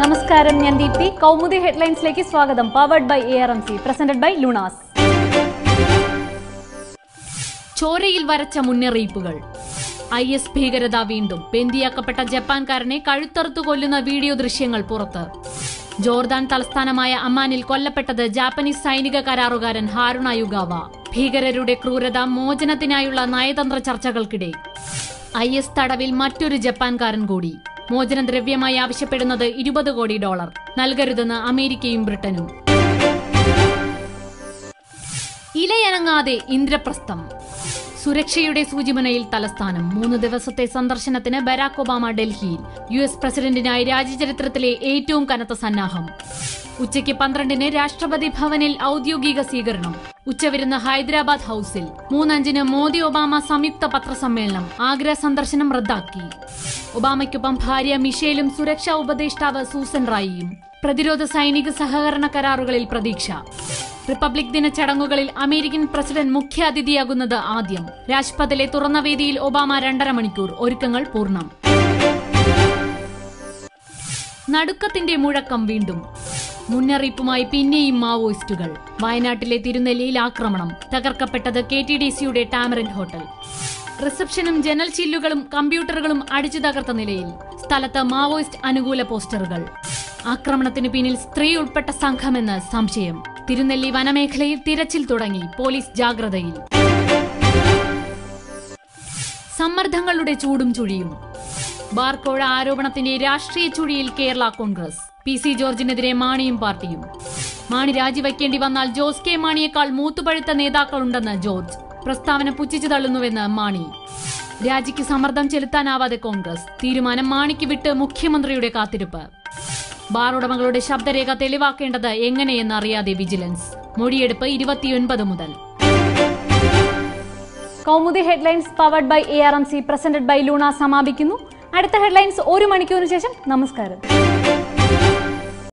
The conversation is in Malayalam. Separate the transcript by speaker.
Speaker 1: നമസ്കാരം ഞാൻ ദീപ്തി. കൗമുദി ഹെഡ്ലൈൻസിലേക്ക് സ്വാഗതം. Powered by A R M C presented by Lunas ചോരയിൽ വരച്ച മുന്നറിയിപ്പുകൾ. ഐ എസ് ഭീകരത വീണ്ടും ബന്ദിയാക്കപ്പെട്ട ജപ്പാൻകാരനെ കഴുത്തറുത്തു കൊല്ലുന്ന വീഡിയോ ദൃശ്യങ്ങൾ പുറത്ത്. ജോർദാൻ തലസ്ഥാനമായ അമ്മാനിൽ കൊല്ലപ്പെട്ടത് ജാപ്പനീസ് സൈനിക കരാറുകാരൻ ഹാരുണ യുഗാവ. ഭീകരരുടെ ക്രൂരത മോചനത്തിനായുള്ള നയതന്ത്ര ചർച്ചകൾക്കിടെ. ഐ എസ് തടവിൽ മറ്റൊരു ജപ്പാൻകാരൻ കൂടി. മോചനദ്രവ്യമായി ആവശ്യപ്പെടുന്നത് ഇരുപത് കോടി ഡോളർ. നൽകരുതെന്ന് അമേരിക്കയും ബ്രിട്ടനും. ഇലയനങ്ങാതെ ഇന്ദ്രപ്രസ്ഥം. സുരക്ഷയുടെ സൂചിമനയിൽ തലസ്ഥാനം. മൂന്ന് ദിവസത്തെ സന്ദർശനത്തിന് ബരാക് ഒബാമ ഡൽഹിയിൽ. യു എസ് പ്രസിഡന്റിനായി രാജ്യചരിത്രത്തിലെ ഏറ്റവും കനത്ത സന്നാഹം. ഉച്ചയ്ക്ക് പന്ത്രണ്ടിന് രാഷ്ട്രപതി ഭവനിൽ ഔദ്യോഗിക സ്വീകരണം. ഉച്ചവിരുന്ന് ഹൈദരാബാദ് ഹൌസിൽ. മൂന്നഞ്ചിന് മോദി ഒബാമ സംയുക്ത പത്രസമ്മേളനം. ആഗ്ര സന്ദർശനം റദ്ദാക്കി. ഒബാമയ്ക്കൊപ്പം ഭാര്യ മിഷേലും സുരക്ഷാ ഉപദേഷ്ടാവ് സൂസൻ റായിയും. പ്രതിരോധ സൈനിക സഹകരണ കരാറുകളിൽ പ്രതീക്ഷ. റിപ്പബ്ലിക് ദിന ചടങ്ങുകളിൽ അമേരിക്കൻ പ്രസിഡന്റ് മുഖ്യാതിഥിയാകുന്നത് ആദ്യം. രാജ്പഥിലെ തുറന്ന വേദിയിൽ ഒബാമ രണ്ടര മണിക്കൂർ. ഒരുക്കങ്ങൾ പൂർണം. നടുക്കത്തിന്റെ മുഴക്കം വീണ്ടും. മുന്നറിയിപ്പുമായി പിന്നെയും മാവോയിസ്റ്റുകൾ. വയനാട്ടിലെ തിരുനെല്ലിയിൽ ആക്രമണം. തകർക്കപ്പെട്ടത് കെ ടി ഡി സിയുടെ ടാമറിൻ ഹോട്ടൽ. റിസപ്ഷനും ജനൽ ചില്ലുകളും കമ്പ്യൂട്ടറുകളും അടിച്ചു തകർത്ത നിലയിൽ സ്ഥലത്ത് മാവോയിസ്റ്റ് അനുകൂല പോസ്റ്ററുകൾ. ആക്രമണത്തിന് പിന്നിൽ സ്ത്രീ ഉൾപ്പെട്ട സംഘമെന്ന് സംശയം. തിരുനെല്ലി വനമേഖലയിൽ തിരച്ചിൽ തുടങ്ങി പോലീസ് ജാഗ്രതയിൽ. സമ്മർദ്ദങ്ങളുടെ ചൂടും ചുഴിയും. ബാർക്കോഴ ആരോപണത്തിന്റെ രാഷ്ട്രീയ ചുഴിയിൽ കേരള കോൺഗ്രസ്. പി സി ജോർജിനെതിരെ മാണിയും പാർട്ടിയും. മാണി രാജിവെക്കേണ്ടി വന്നാൽ ജോസ് കെ മാണിയേക്കാൾ മൂത്തുപഴുത്ത നേതാക്കളുണ്ടെന്ന് ജോർജ്. പ്രസ്താവന പുച്ഛിച്ചു തള്ളുന്നുവെന്ന് മാണി. രാജിക്ക് സമ്മർദ്ദം ചെലുത്താനാവാതെ കോൺഗ്രസ്. തീരുമാനം മാണിക്ക് വിട്ട് മുഖ്യമന്ത്രിയുടെ കാത്തിരിപ്പ്. ബാർ ഉടമകളുടെ ശബ്ദരേഖ തെളിവാക്കേണ്ടത് എങ്ങനെയെന്ന് അറിയാതെ വിജിലൻസ്. മൊഴിയെടുപ്പ് ഇരുപത്തിയൊൻപത് മുതൽ. Kaumudi headlines powered by A R M C presented by Luna സമാപിക്കുന്നു. അടുത്ത ഹെഡ്ലൈൻസ് ഒരു മണിക്കൂറിന് ശേഷം. നമസ്കാരം. Thank you.